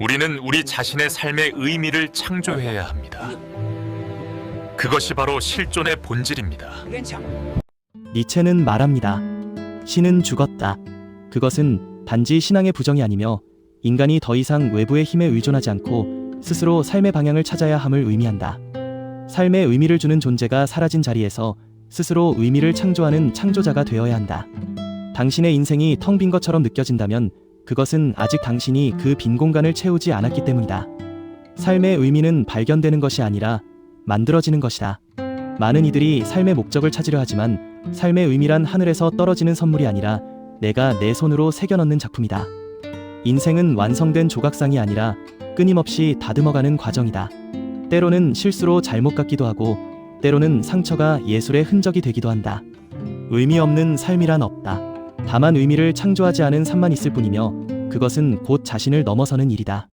우리는 우리 자신의 삶의 의미를 창조해야 합니다. 그것이 바로 실존의 본질입니다. 니체는 말합니다. 신은 죽었다. 그것은 단지 신앙의 부정이 아니며 인간이 더 이상 외부의 힘에 의존하지 않고 스스로 삶의 방향을 찾아야 함을 의미한다. 삶의 의미를 주는 존재가 사라진 자리에서 스스로 의미를 창조하는 창조자가 되어야 한다. 당신의 인생이 텅 빈 것처럼 느껴진다면 그것은 아직 당신이 그 빈 공간을 채우지 않았기 때문이다. 삶의 의미는 발견되는 것이 아니라 만들어지는 것이다. 많은 이들이 삶의 목적을 찾으려 하지만 삶의 의미란 하늘에서 떨어지는 선물이 아니라 내가 내 손으로 새겨 넣는 작품이다. 인생은 완성된 조각상이 아니라 끊임없이 다듬어가는 과정이다. 때로는 실수로 잘못 같기도 하고 때로는 상처가 예술의 흔적이 되기도 한다. 의미 없는 삶이란 없다. 다만 의미를 창조하지 않은 삶만 있을 뿐이며 그것은 곧 자신을 넘어서는 일이다.